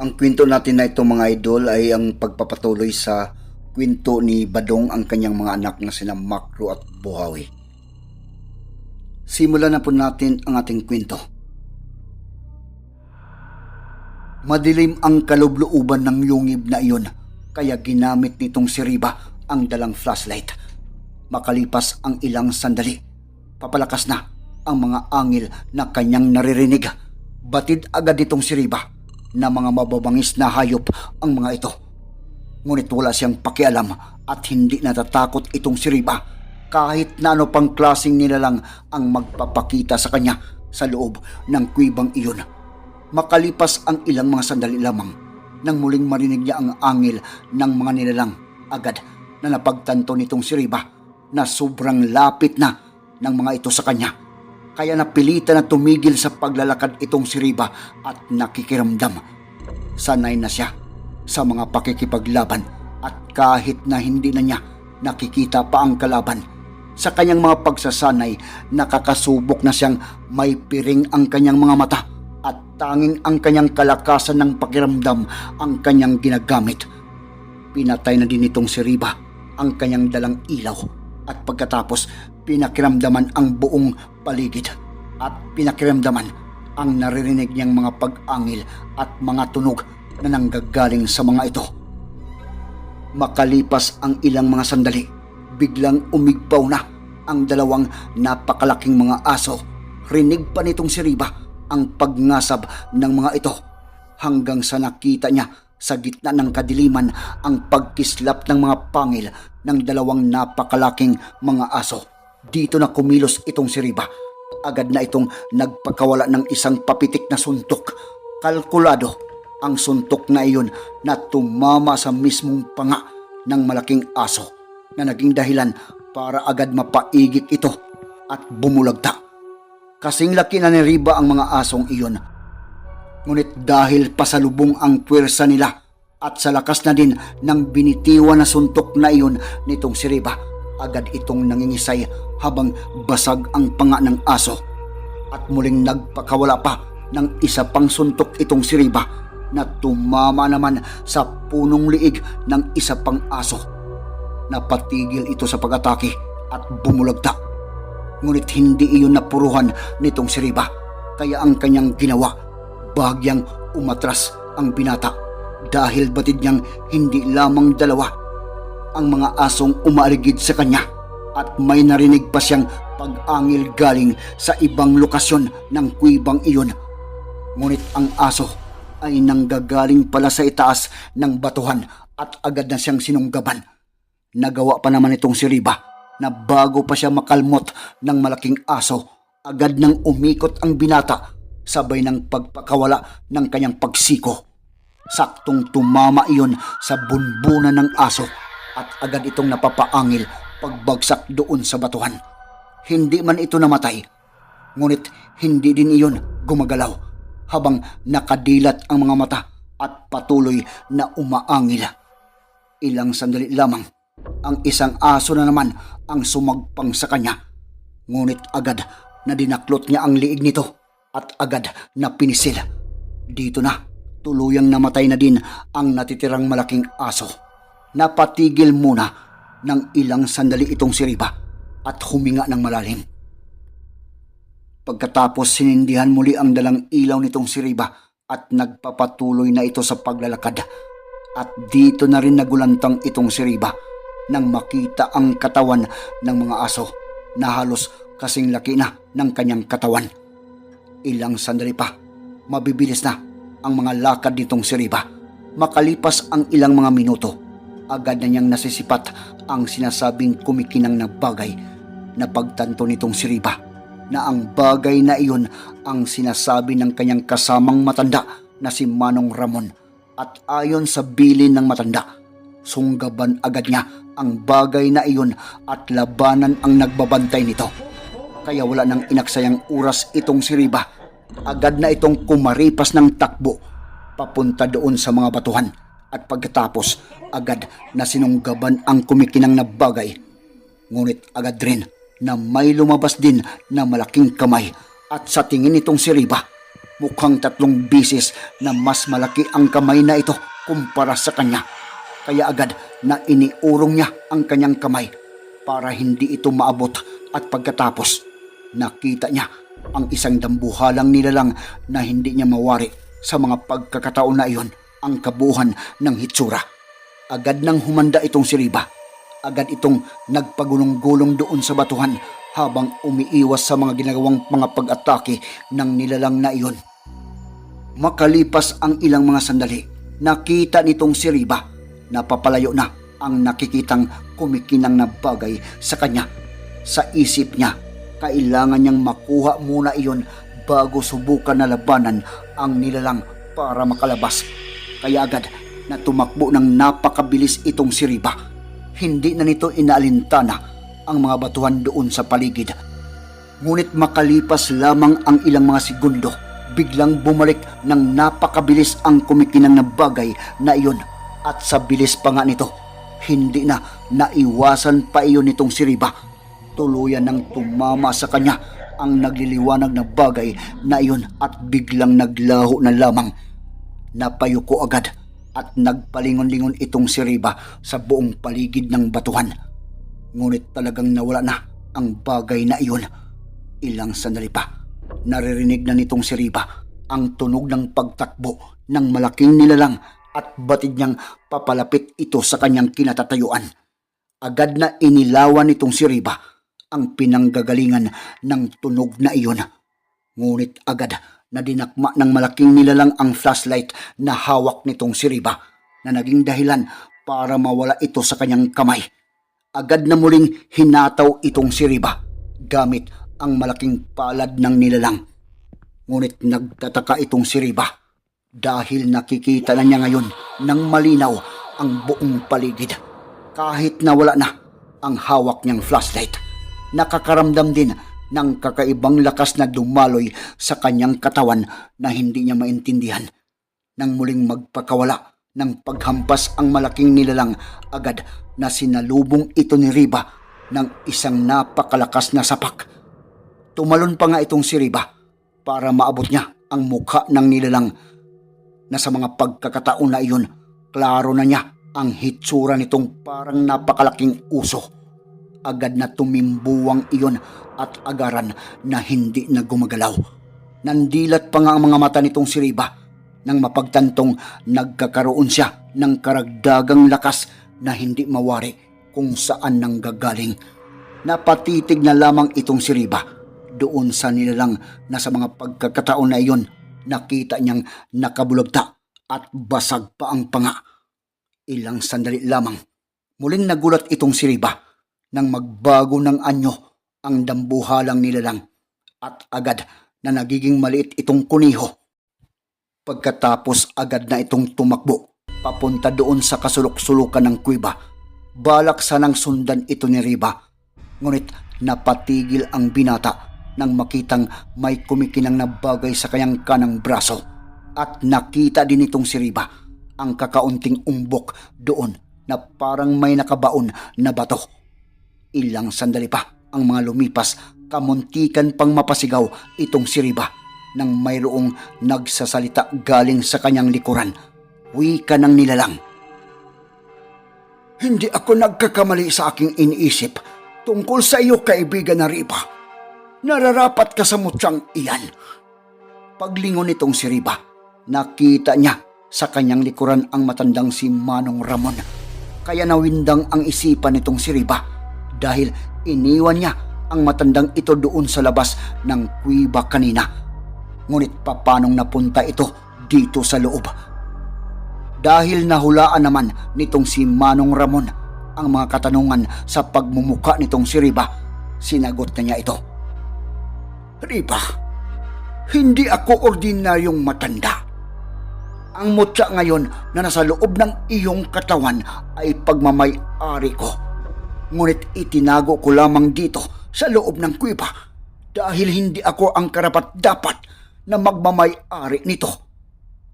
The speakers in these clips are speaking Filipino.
Ang kwento natin na ito mga idol ay ang pagpapatuloy sa kwento ni Badong ang kanyang mga anak na sina Makro at Buhawi. Simulan na po natin ang ating kwento. Madilim ang kalubluuban ng yungib na iyon kaya ginamit nitong si Riba ang dalang flashlight. Makalipas ang ilang sandali, papalakas na ang mga angil na kanyang naririnig. Batid agad itong si Riba na mga mababangis na hayop ang mga ito. Ngunit wala siyang pakialam at hindi natatakot itong si Riba kahit na ano pang klaseng nilalang ang magpapakita sa kanya sa loob ng kwibang iyon. Makalipas ang ilang mga sandali lamang nang muling marinig niya ang angil ng mga nilalang agad na napagtanto nitong si Riba na sobrang lapit na ng mga ito sa kanya. Kaya napilitan na tumigil sa paglalakad itong si Riba at nakikiramdam. Sanay na siya sa mga pakikipaglaban at kahit na hindi na niya nakikita pa ang kalaban. Sa kanyang mga pagsasanay, nakakasubok na siyang may piring ang kanyang mga mata at tanging ang kanyang kalakasan ng pakiramdam ang kanyang ginagamit. Pinatay na din itong si Riba ang kanyang dalang ilaw at pagkatapos pinakiramdaman ang buong paligid at pinakiramdaman ang naririnig niyang mga pag-angil at mga tunog na nanggagaling sa mga ito. Makalipas ang ilang mga sandali, biglang umigpaw na ang dalawang napakalaking mga aso. Rinig pa nitong si Riba ang pagngasab ng mga ito hanggang sa nakita niya sa gitna ng kadiliman ang pagkislap ng mga pangil ng dalawang napakalaking mga aso. Dito na kumilos itong si Riba. Agad na itong nagpakawala ng isang papitik na suntok. Kalkulado ang suntok na iyon na tumama sa mismong panga ng malaking aso na naging dahilan para agad mapaigik ito at bumulagta. Kasing laki na ni Riba ang mga asong iyon Ngunit dahil pasalubong ang puwersa nila at sa lakas na din ng binitiwan na suntok na iyon nitong si Riba, agad itong nangingisay habang basag ang panga ng aso. At muling nagpakawala pa ng isa pang suntok itong si Riba na tumama naman sa punong liig ng isa pang aso. Napatigil ito sa pag-atake at bumulagta. Ngunit hindi iyon napuruhan nitong si Riba kaya ang kanyang ginawa bahagyang umatras ang binata dahil batid niyang hindi lamang dalawa ang mga asong umaaligid sa kanya at may narinig pa siyang pag-angil galing sa ibang lokasyon ng kuibang iyon. Ngunit ang aso ay nanggagaling pala sa itaas ng batuhan at agad na siyang sinunggaban. Nagawa pa naman itong si Riba na bago pa siya makalmot ng malaking aso, agad nang umikot ang binata sabay ng pagpakawala ng kanyang pagsiko. Saktong tumama iyon sa bunbunan ng aso at agad itong napapaangil pagbagsak doon sa batuhan. Hindi man ito namatay, ngunit hindi din iyon gumagalaw habang nakadilat ang mga mata at patuloy na umaangil. Ilang sandali lamang, ang isang aso na naman ang sumagpang sa kanya. Ngunit agad na dinaklot niya ang liig nito at agad na pinisil. Dito na, tuluyang namatay na din ang natitirang malaking aso. Napatigil muna ng ilang sandali itong si Riba at huminga ng malalim. Pagkatapos sinindihan muli ang dalang ilaw nitong si Riba at nagpapatuloy na ito sa paglalakad. At dito na rin nagulantang itong si Riba nang makita ang katawan ng mga aso na halos kasing laki na ng kanyang katawan. Ilang sandali pa, mabibilis na ang mga lakad nitong si Riba. Makalipas ang ilang mga minuto, agad na niyang nasisipat ang sinasabing kumikinang na bagay na pagtanto nitong si Riba na ang bagay na iyon ang sinasabi ng kanyang kasamang matanda na si Manong Ramon at ayon sa bilin ng matanda, sunggaban agad niya ang bagay na iyon at labanan ang nagbabantay nito. Kaya wala nang inaksayang oras itong si Riba. Agad na itong kumaripas ng takbo papunta doon sa mga batuhan at pagkatapos agad na sinunggaban ang kumikinang na bagay. Ngunit agad rin na may lumabas din na malaking kamay at sa tingin nitong si Riba, mukhang tatlong bisis na mas malaki ang kamay na ito kumpara sa kanya. Kaya agad na iniurong niya ang kanyang kamay para hindi ito maabot at pagkatapos nakita niya ang isang dambuhalang nilalang na hindi niya mawari sa mga pagkakataon na iyon ang kabuhan ng hitsura. Agad nang humanda itong si Riba. Agad itong nagpagulong-gulong doon sa batuhan habang umiiwas sa mga ginagawang mga pag-atake ng nilalang na iyon. Makalipas ang ilang mga sandali, nakita nitong si Riba na papalayo na ang nakikitang kumikinang na bagay sa kanya. Sa isip niya, kailangan niyang makuha muna iyon bago subukan na labanan ang nilalang para makalabas. Kaya agad na tumakbo ng napakabilis itong si Riba. Hindi na nito inaalintana ang mga batuhan doon sa paligid. Ngunit makalipas lamang ang ilang mga segundo, biglang bumalik ng napakabilis ang kumikinang na bagay na iyon at sa bilis pa nga nito, hindi na naiwasan pa iyon nitong si Riba. Tuluyan ng tumama sa kanya ang nagliliwanag na bagay na iyon at biglang naglaho na lamang. Napayuko agad at nagpalingon-lingon itong si Riba sa buong paligid ng batuhan. Ngunit talagang nawala na ang bagay na iyon. Ilang sandali pa, naririnig na nitong si Riba ang tunog ng pagtakbo ng malaking nilalang at batid niyang papalapit ito sa kanyang kinatatayuan. Agad na inilawan nitong si Riba ang pinanggagalingan ng tunog na iyon. Ngunit agad na dinakma ng malaking nilalang ang flashlight na hawak nitong si Riba na naging dahilan para mawala ito sa kanyang kamay. Agad na muling hinataw itong si Riba gamit ang malaking palad ng nilalang. Ngunit nagtataka itong si Riba dahil nakikita na niya ngayon ng malinaw ang buong paligid. Kahit na wala na ang hawak niyang flashlight, nakakaramdam din ng kakaibang lakas na dumaloy sa kanyang katawan na hindi niya maintindihan. Nang muling magpakawala ng paghampas ang malaking nilalang agad na sinalubong ito ni Riba ng isang napakalakas na sapak. Tumalon pa nga itong si Riba para maabot niya ang mukha ng nilalang na sa mga pagkakataon na iyon, klaro na niya ang hitsura nitong parang napakalaking uso. Agad na tumimbuwang iyon at agaran na hindi na gumagalaw. Nandilat pa nga ang mga mata nitong si Riba nang mapagtantong nagkakaroon siya ng karagdagang lakas na hindi mawari kung saan nang gagaling. Napatitig na lamang itong si Riba doon sa nilalang na sa mga pagkakataon na iyon nakita niyang nakabulagta at basag pa ang panga. Ilang sandali lamang, muling nagulat itong si Riba nang magbago ng anyo ang dambuhalang nilalang at agad na nagiging maliit itong kuniho. Pagkatapos agad na itong tumakbo papunta doon sa kasulok-sulukan ng kuiba. Balak sanang sundan ito ni Riba. Ngunit napatigil ang binata nang makitang may kumikinang na bagay sa kanyang kanang braso. At nakita din itong si Riba ang kakaunting umbok doon na parang may nakabaon na bato. Ilang sandali pa ang mga lumipas kamuntikan pang mapasigaw itong si Riba nang mayroong nagsasalita galing sa kanyang likuran. Wika ng nilalang. Hindi ako nagkakamali sa aking iniisip tungkol sa iyo kaibigan na Riba. Nararapat ka sa mutyang iyan. Paglingon nitong si Riba, nakita niya sa kanyang likuran ang matandang si Manong Ramon. Kaya nawindang ang isipan nitong si Riba dahil iniwan niya ang matandang ito doon sa labas ng kuiba kanina. Ngunit papanong napunta ito dito sa loob? Dahil nahulaan naman nitong si Manong Ramon ang mga katanungan sa pagmumuka nitong si Riba, sinagot na niya ito. Riba, hindi ako ordinaryong matanda. Ang mutya ngayon na nasa loob ng iyong katawan ay pagmamay-ari ko. Ngunit itinago ko lamang dito sa loob ng kuiba dahil hindi ako ang karapat dapat na magmamay-ari nito.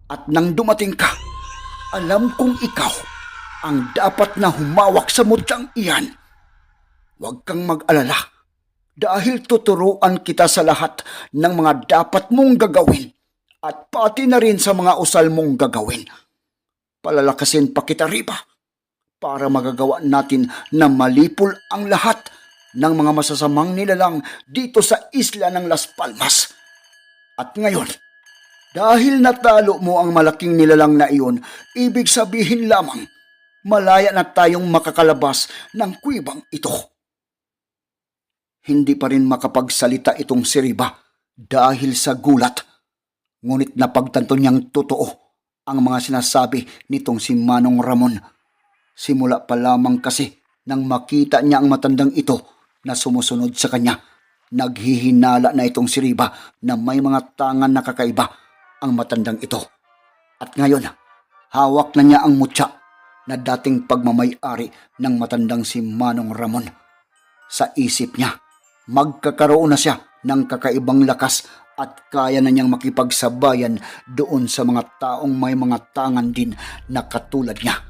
At nang dumating ka, alam kong ikaw ang dapat na humawak sa mutyang iyan. Huwag kang mag-alala dahil tuturuan kita sa lahat ng mga dapat mong gagawin at pati na rin sa mga usal mong gagawin. Palalakasin pa kita, Riba, para magagawa natin na malipol ang lahat ng mga masasamang nilalang dito sa isla ng Las Palmas. At ngayon, dahil natalo mo ang malaking nilalang na iyon, ibig sabihin lamang, malaya na tayong makakalabas ng kuibang ito. Hindi pa rin makapagsalita itong si Riba dahil sa gulat. Ngunit napagtanto niyang totoo ang mga sinasabi nitong si Manong Ramon. Simula pa lamang kasi nang makita niya ang matandang ito na sumusunod sa kanya. Naghihinala na itong si Riba na may mga tangan na kakaiba ang matandang ito. At ngayon, hawak na niya ang mutya na dating pagmamayari ng matandang si Manong Ramon. Sa isip niya, magkakaroon na siya ng kakaibang lakas at kaya na niyang makipagsabayan doon sa mga taong may mga tangan din na katulad niya.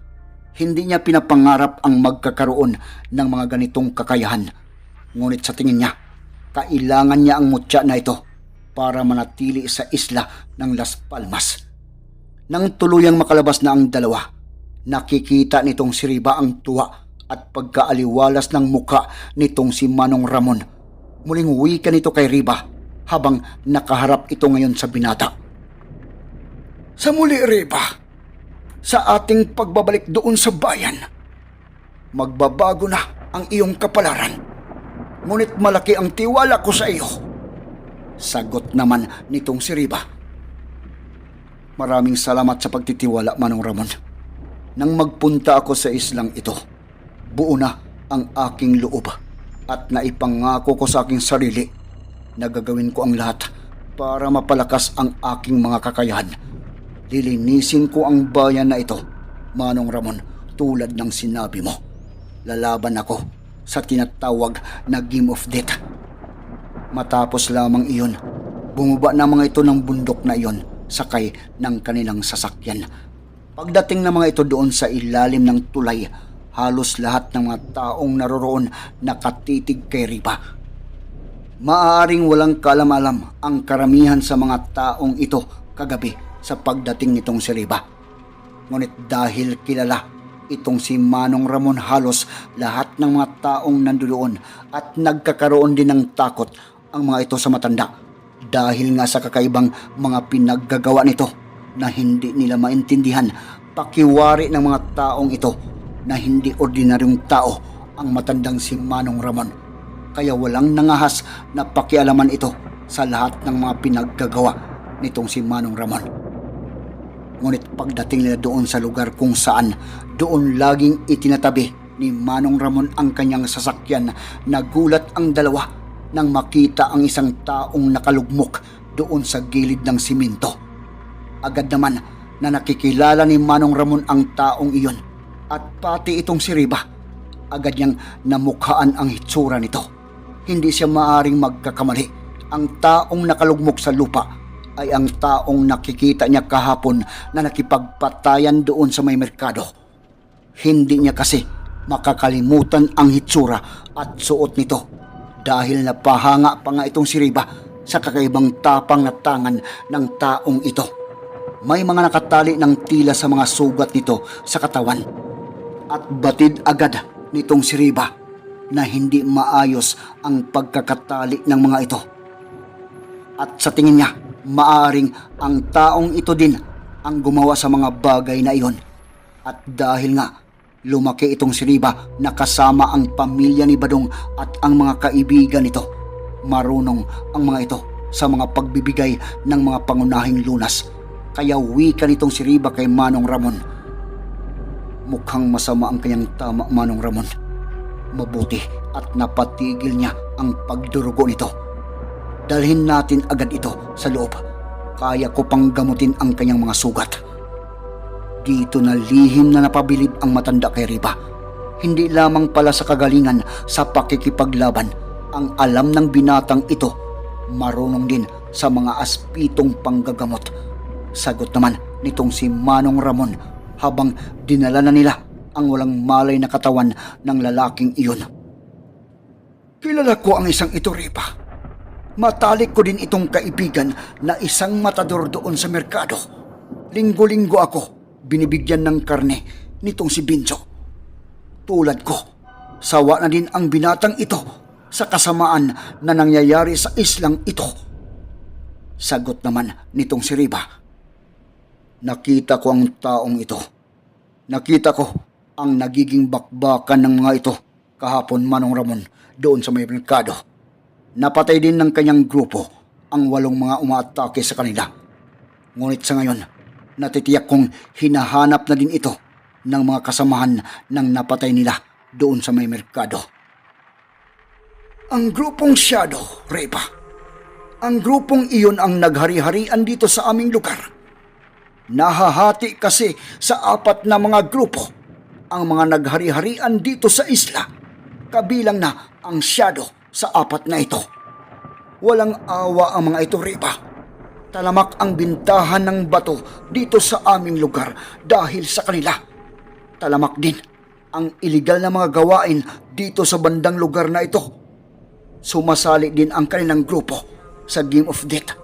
Hindi niya pinapangarap ang magkakaroon ng mga ganitong kakayahan. Ngunit sa tingin niya, kailangan niya ang mutya na ito para manatili sa isla ng Las Palmas. Nang tuluyang makalabas na ang dalawa, nakikita nitong si Riba ang tuwa at pagkaaliwalas ng muka nitong si Manong Ramon. Muling wika nito kay Riba habang nakaharap ito ngayon sa binata. Sa muli, Riba, sa ating pagbabalik doon sa bayan, magbabago na ang iyong kapalaran. Ngunit malaki ang tiwala ko sa iyo. Sagot naman nitong si Riba. Maraming salamat sa pagtitiwala, Manong Ramon. Nang magpunta ako sa islang ito, buo na ang aking loob at naipangako ko sa aking sarili na gagawin ko ang lahat para mapalakas ang aking mga kakayahan. Lilinisin ko ang bayan na ito, Manong Ramon, tulad ng sinabi mo. Lalaban ako sa tinatawag na Game of Death. Matapos lamang iyon, bumaba na mga ito ng bundok na iyon sakay ng kanilang sasakyan. Pagdating ng mga ito doon sa ilalim ng tulay, halos lahat ng mga taong naroroon nakatitig kay Riba. Maaaring walang kalam-alam ang karamihan sa mga taong ito kagabi sa pagdating nitong si Riba. Ngunit dahil kilala itong si Manong Ramon halos lahat ng mga taong nandoon at nagkakaroon din ng takot ang mga ito sa matanda dahil nga sa kakaibang mga pinaggagawa nito na hindi nila maintindihan pakiwari ng mga taong ito na hindi ordinaryong tao ang matandang si Manong Ramon. Kaya walang nangahas na pakialaman ito sa lahat ng mga pinaggagawa nitong si Manong Ramon. Ngunit pagdating nila doon sa lugar kung saan doon laging itinatabi ni Manong Ramon ang kanyang sasakyan, nagulat ang dalawa nang makita ang isang taong nakalugmok doon sa gilid ng simento. Agad naman na nakikilala ni Manong Ramon ang taong iyon at pati itong si Riba. Agad niyang namukhaan ang hitsura nito. Hindi siya maaring magkakamali. Ang taong nakalugmok sa lupa ay ang taong nakikita niya kahapon na nakipagpatayan doon sa may merkado. Hindi niya kasi makakalimutan ang hitsura at suot nito dahil napahanga pa nga itong si Riba sa kakaibang tapang na tangan ng taong ito. May mga nakatali ng tila sa mga sugat nito sa katawan at batid agad nitong si Riba na hindi maayos ang pagkakatali ng mga ito. At sa tingin niya, maaring ang taong ito din ang gumawa sa mga bagay na iyon. At dahil nga, lumaki itong si Riba na kasama ang pamilya ni Badong at ang mga kaibigan nito. Marunong ang mga ito sa mga pagbibigay ng mga pangunahing lunas. Kaya wika nitong si Riba kay Manong Ramon. Mukhang masama ang kanyang tama Manong Ramon. Mabuti at napatigil niya ang pagdurugo nito. Dalhin natin agad ito sa loob. Kaya ko pang gamutin ang kanyang mga sugat. Dito na lihim na napabilib ang matanda kay Riba. Hindi lamang pala sa kagalingan sa pakikipaglaban ang alam ng binatang ito. Marunong din sa mga aspitong panggagamot. Sagot naman nitong si Manong Ramon habang dinala na nila ang walang malay na katawan ng lalaking iyon. Kilala ko ang isang ito, Riba. Matalik ko din itong kaibigan na isang matador doon sa merkado. Linggo-linggo ako binibigyan ng karne nitong si Bincho. Tulad ko, sawa na din ang binatang ito sa kasamaan na nangyayari sa islang ito. Sagot naman nitong si Riba. Nakita ko ang taong ito. Nakita ko ang nagiging bakbakan ng mga ito kahapon Manong Ramon doon sa may merkado. Napatay din ng kanyang grupo ang walong mga umaatake sa kanila. Ngunit sa ngayon, natitiyak kong hinahanap na din ito ng mga kasamahan ng napatay nila doon sa may merkado. Ang grupong Shadow, Reba. Ang grupong iyon ang naghari-harian dito sa aming lugar. Nahahati kasi sa apat na mga grupo ang mga naghari-harian dito sa isla. Kabilang na ang Shadow sa apat na ito. Walang awa ang mga ito, Reba. Talamak ang bintahan ng bato dito sa aming lugar dahil sa kanila. Talamak din ang iligal na mga gawain dito sa bandang lugar na ito. Sumasali din ang kanilang grupo sa Game of Death.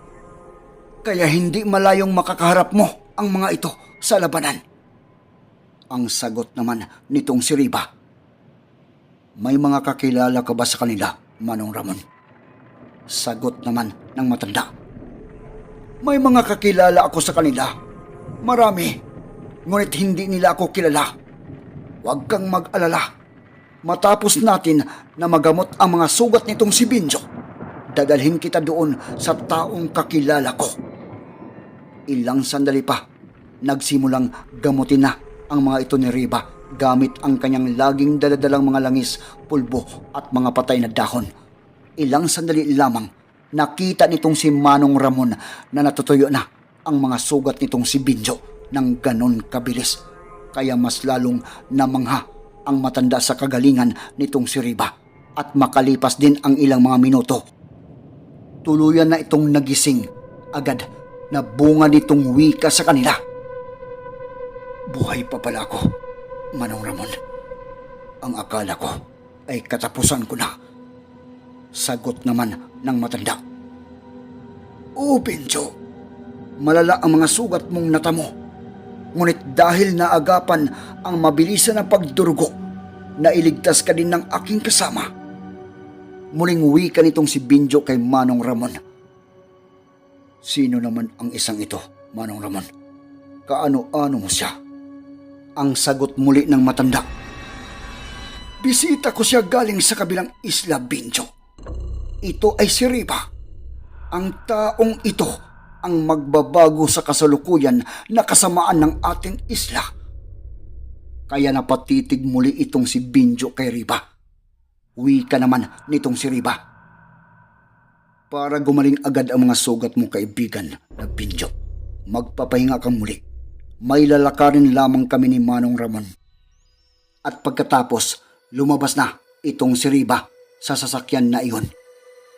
Kaya hindi malayong makakaharap mo ang mga ito sa labanan. Ang sagot naman nitong si Riba. May mga kakilala ka ba sa kanila, Manong Ramon? Sagot naman ng matanda. May mga kakilala ako sa kanila. Marami. Ngunit hindi nila ako kilala. Huwag kang mag-alala. Matapos natin na magamot ang mga sugat nitong si Binjo, dadalhin kita doon sa taong kakilala ko. Ilang sandali pa, nagsimulang gamutin na ang mga ito ni Riba gamit ang kanyang laging daladalang mga langis, pulbo at mga patay na dahon. Ilang sandali lamang, nakita nitong si Manong Ramon na natutuyo na ang mga sugat nitong si Binjo ng ganon kabilis. Kaya mas lalong namangha ang matanda sa kagalingan nitong si Riba at makalipas din ang ilang mga minuto. Tuluyan na itong nagising agad na bunga nitong wika sa kanila. Buhay pa pala ako, Manong Ramon. Ang akala ko ay katapusan ko na. Sagot naman ng matanda. Oo, Pincho. Malala ang mga sugat mong natamo. Ngunit dahil naagapan ang mabilisan na pagdurugo, nailigtas ka din ng aking kasama. Muling uwi ka nitong si Binjo kay Manong Ramon. Sino naman ang isang ito, Manong Ramon? Kaano-ano mo siya? Ang sagot muli ng matanda. Bisita ko siya galing sa kabilang isla, Binjo. Ito ay si Riba. Ang taong ito ang magbabago sa kasalukuyan na kasamaan ng ating isla. Kaya napatitig muli itong si Binjo kay Riba. Uwi ka naman nitong si Riba. Para gumaling agad ang mga sugat mo kaibigan na Binjo. Magpapahinga kang muli. May lalakarin lamang kami ni Manong Ramon. At pagkatapos, lumabas na itong si Riba sa sasakyan na iyon.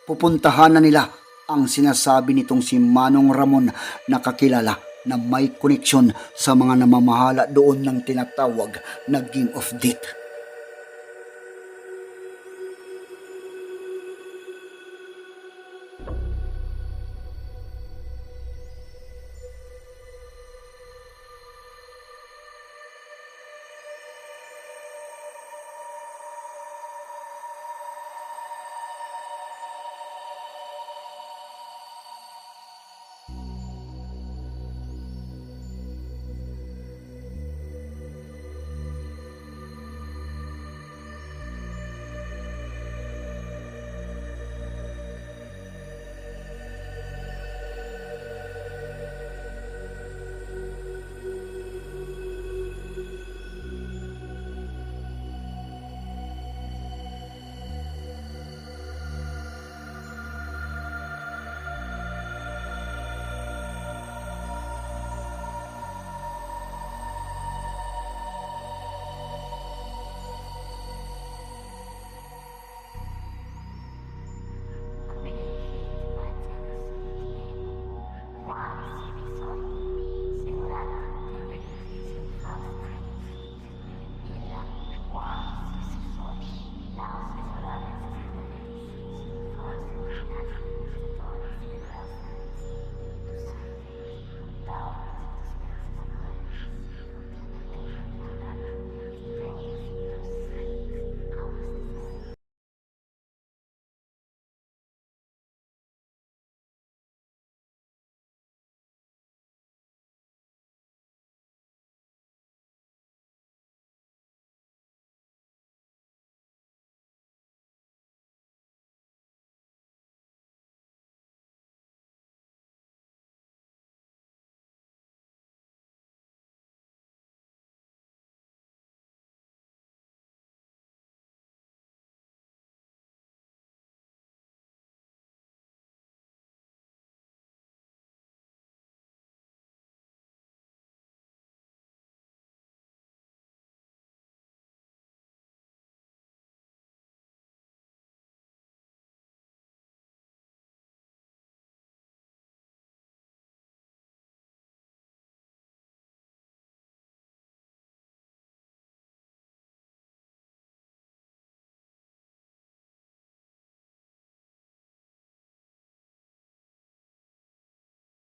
Pupuntahan na nila ang sinasabi nitong si Manong Ramon na kakilala na may koneksyon sa mga namamahala doon ng tinatawag na Game of Death.